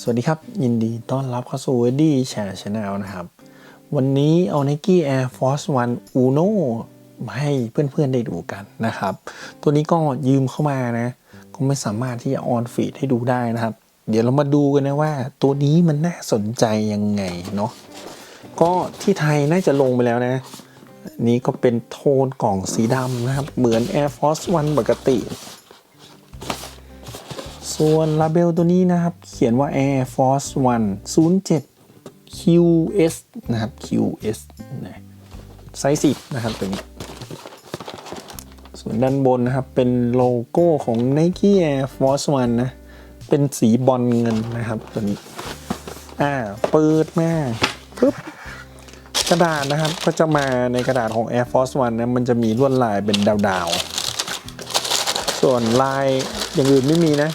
สวัสดีครับ ยินดีต้อนรับเข้าสู่ w e d d y Share Channel นะครับ วันนี้เอา Nike Air Force One Uno มาให้เพื่อนๆได้ดูกันนะครับ ตัวนี้ก็ยืมเข้ามานะ ก็ไม่สามารถที่จะออนฟีดให้ดูได้นะครับ เดี๋ยวเรามาดูกันนะว่า ตัวนี้มันน่าสนใจยังไงเนาะก็ที่ไทยน่าจะลงไปแล้วนะ นี่ก็เป็นโทนกล่องสีดำนะครับ เหมือน Air Force One ปกติ ส่วนลาเบลตัวนี้นะครับ เขียนว่า Air Force One 07 QS นะครับ QS นะไซส์10 นะครับตัวนี้ ส่วนด้านบนนะครับ เป็นโลโก้ของ Nike Air Force One นะ เป็นสีบอลเงินนะครับตัวนี้ อ่า เปิดมาปุ๊บกระดาษนะครับก็จะมาในกระดาษของ Air Force One นะมันจะมีลวดลายเป็นดาวๆ ส่วนลายอย่างอื่นไม่มีนะ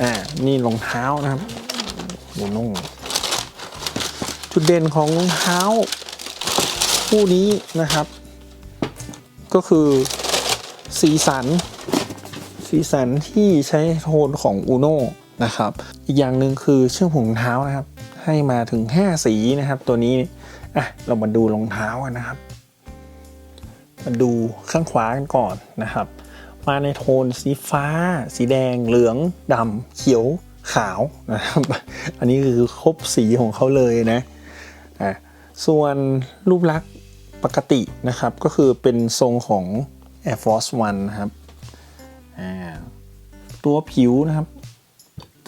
อ่านี่รองเท้านะครับโมนุ่งจุดเด่นของรองเท้าคู่นี้นะครับ ก็คือสีสัน สีสันที่ใช้โทนของอูโน่นะครับ อีกอย่างหนึ่งคือเชือกผูกรองเท้านะครับ ให้มาถึง 5 สีนะครับ ตัวนี้อะเรามาดูรองเท้ากันนะครับ มาดูข้างขวากันก่อนนะครับ มาในโทนสีฟ้า สีแดง เหลืองดำเขียวขาวนะครับ อันนี้คือครบสีของเขาเลยนะอะส่วนรูปลักษณ์ปกตินะครับ ก็คือเป็นทรงของ Air Force One นะครับอ่าตัวผิวนะครับ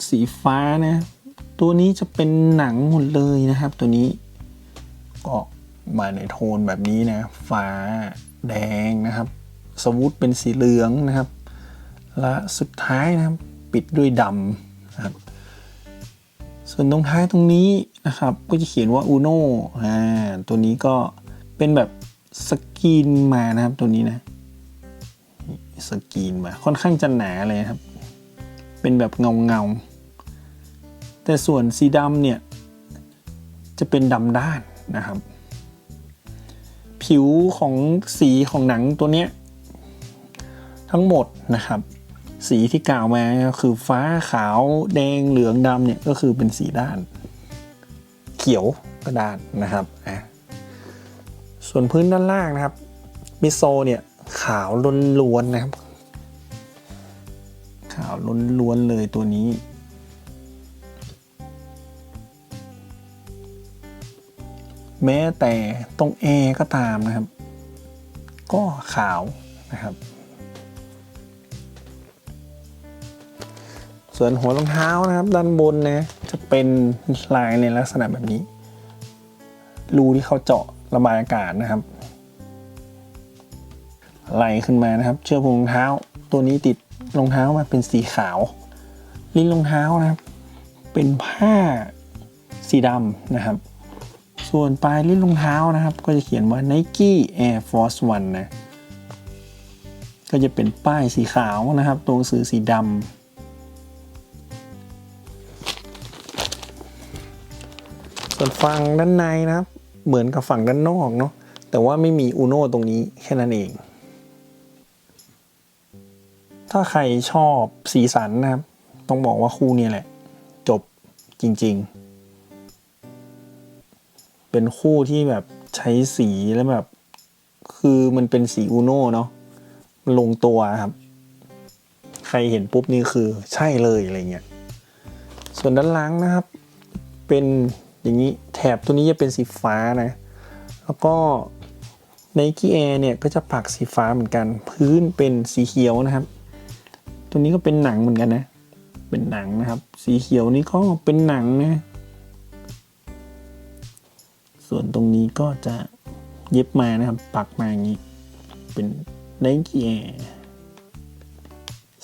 สีฟ้านะตัวนี้จะเป็นหนังหมดเลยนะครับ ตัวนี้ก็มาในโทนแบบนี้นะ ฟ้าแดงนะครับ สวุธเป็นสีเหลืองนะครับ และสุดท้ายนะครับปิดด้วยดำนะครับ ส่วนตรงท้ายตรงนี้นะครับ ก็จะเขียนว่า Uno อ่าตัวนี้ก็เป็นแบบสกรีนมานะครับตัวนี้นะสกรีนมาค่อนข้างจะหนาเลยครับ เป็นแบบเงาเงาๆแต่ส่วนสีดำเนี่ยจะเป็นดำด้านนะครับ ผิวของสีของหนังตัวเนี้ย ทั้งหมดนะครับ สีที่กล่าวมาคือฟ้าขาวแดงเหลืองดำเนี่ยก็คือเป็นสีด้าน เขียวก็ด้านนะครับอะส่วนพื้นด้านล่างนะครับมิโซเนี่ยขาวล้วนๆนะครับ ขาวล้วนๆเลยตัวนี้แม้แต่ตรงแอก็ตามนะครับ ก็ขาวนะครับ ส่วนหัวรองเท้านะครับ ด้านบนนะจะเป็นลายในลักษณะแบบนี้ รูที่เขาเจาะระบายอากาศนะครับไหลขึ้นมานะครับ เชือกผูกรองเท้า ตัวนี้ติดรองเท้ามาเป็นสีขาว ลิ้นรองเท้านะครับ เป็นผ้าสีดำนะครับ ส่วนปลายลิ้นรองเท้านะครับ ก็จะเขียนว่า Nike Air Force One นะก็จะเป็นป้ายสีขาวนะครับ ตัวหนังสือสีดำ วนฝั่งด้านในนะครับ เหมือนกับฝั่งด้านนอกเนาะแต่ว่าไม่มีอูโน่ตรงนี้แค่นั้นเอง ถ้าใครชอบสีสันนะครับ ต้องบอกว่าคู่นี้แหละ จบจริง ๆ เป็นคู่ที่แบบใช้สีแล้วแบบ คือมันเป็นสีอูโน่เนาะมันลงตัวครับ ใครเห็นปุ๊บนี่คือใช่เลยอะไรเงี้ยส่วนด้านหลังนะครับ เป็น อย่างนี้แถบตัวนี้จะเป็นสีฟ้านะ แล้วก็ Nike Air เนี่ยก็จะปักสีฟ้าเหมือนกัน พื้นเป็นสีเขียวนะครับ ตัวนี้ก็เป็นหนังเหมือนกันนะ เป็นหนังนะครับ สีเขียวนี่ก็เป็นหนังนะ ส่วนตรงนี้ก็จะเย็บมานะครับ ปักมาอย่างนี้ เป็น Nike Air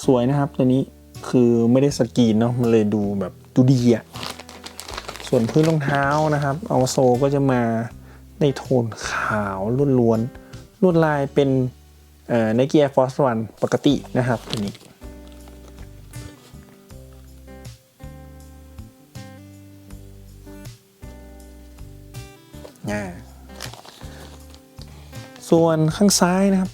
สวยนะครับตัวนี้คือไม่ได้สกรีนเนาะมันเลยดูแบบดูดีอะ ส่วนพื้นรองเท้านะครับเอาโซก็จะมาในโทนขาวล้วนๆลวดลายเป็นเอ่อ Nike Air Force One ปกตินะครับตัวนี้อ่ส่วนข้างซ้ายนะครับ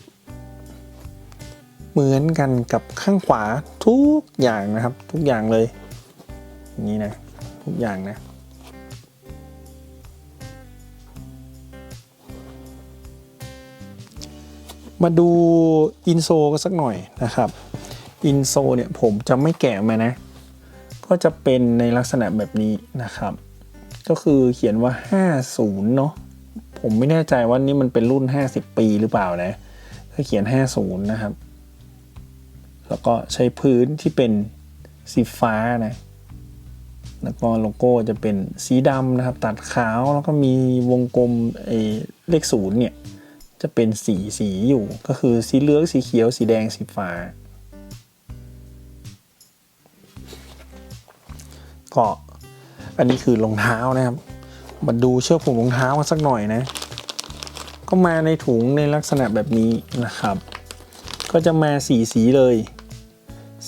เหมือนกันกับข้างขวาทุกอย่างนะครับ ทุกอย่างเลย อย่างนี้นะ ทุกอย่างนะ มาดูอินโซกันสักหน่อยนะครับอินโซเนี่ยผมจะไม่แกะมานะ ก็จะเป็นในลักษณะแบบนี้นะครับ ก็คือเขียนว่า 50 เนาะผมไม่แน่ใจว่านี่มันเป็นรุ่น 50 ปีหรือเปล่านะถ้าเขียน 50 นะครับ แล้วก็ใช้พื้นที่เป็นสีฟ้านะแล้วก็โลโก้จะเป็นสีดำนะครับ ตัดขาวแล้วก็มีวงกลมไอเลขศูนย์เนี่ย จะเป็นสีสีอยู่ก็คือสีเหลืองสีเขียว สีแดงสีฟ้า ก็อันนี้คือรองเท้านะครับ มาดูเชือกผูกรองเท้ากันสักหน่อยนะ ก็มาในถุงในลักษณะแบบนี้นะครับ ก็จะมาสีสีเลย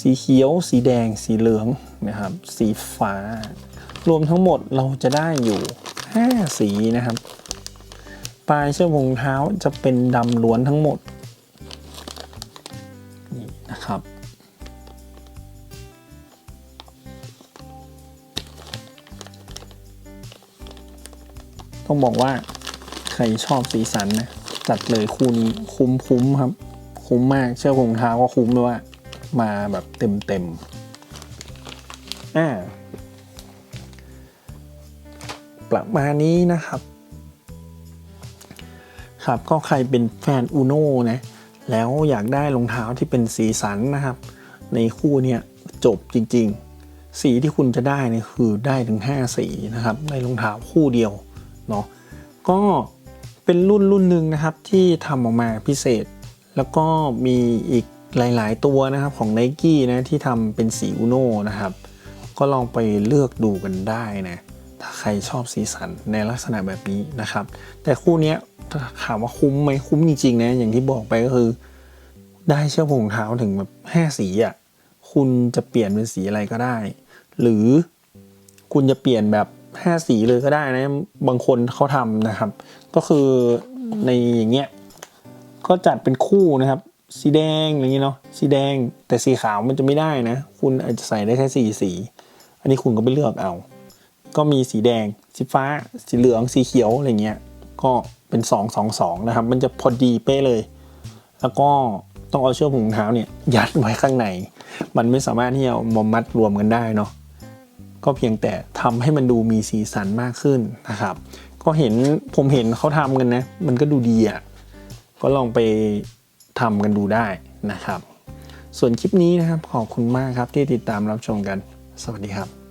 สีเขียว สีแดง สีเหลืองนะครับ สีฟ้า รวมทั้งหมดเราจะได้อยู่ 5 สีนะครับ ปลายเชือกผูกรองเท้าจะเป็นดำล้วนทั้งหมดนี่นะครับ ต้องบอกว่าใครชอบสีสันนะจัดเลยคู่นี้คุ้มคุ้มครับ คุ้มมากเชือกรองเท้าก็คุ้มด้วยว่ามาแบบเต็มเต็มๆอ่าประมาณนี้นะครับ ครับก็ใครเป็นแฟนอูโน่นะแล้วอยากได้รองเท้าที่เป็นสีสันนะครับ ในคู่เนี่ยจบจริง ๆ สีที่คุณจะได้เนี่ยคือได้ถึง 5 สีนะครับ ในรองเท้าคู่เดียวเนาะก็เป็นรุ่นรุ่นหนึ่งนะครับที่ทำออกมาพิเศษ แล้วก็มีอีกหลาย ๆ ตัวนะครับของ n i กี้นะที่ทำเป็นสีอูโน่นะครับ ก็ลองไปเลือกดูกันได้นะถ้าใครชอบสีสันในลักษณะแบบนี้นะครับ แต่คู่นี้ ถามว่าคุ้มไหมคุ้มจริงๆนะอย่างที่บอกไปก็คือ ได้เชือกผูกรองเท้าถึงแบบห้าสีอะคุณจะเปลี่ยนเป็นสีอะไรก็ได้ หรือคุณจะเปลี่ยนแบบห้าสีเลยก็ได้นะ บางคนเขาทำนะครับ ก็คือในอย่างเงี้ยก็จัดเป็นคู่นะครับ สีแดงอย่างนี้เนาะสีแดงแต่สีขาวมันจะไม่ได้นะ คุณอาจจะใส่ได้แค่สี่สี อันนี้คุณก็ไปเลือกเอา ก็มีสีแดง สีฟ้า สีเหลืองสีเขียวอะไรเงี้ยก็ เป็น 2 2 2 นะครับ มันจะพอดีเป๊ะเลย แล้วก็ต้องเอาเชือกผูกรองเท้าเนี่ยยัดไว้ข้างใน มันไม่สามารถที่จะมมัดรวมกันได้เนาะก็เพียงแต่ทำให้มันดูมีสีสันมากขึ้นนะครับ ก็เห็นผมเห็นเขาทำกันนะ มันก็ดูดีอะ่ะก็ลองไปทำกันดูได้นะครับ ส่วนคลิปนี้นะครับขอบคุณมากครับที่ติดตามรับชมกัน สวัสดีครับ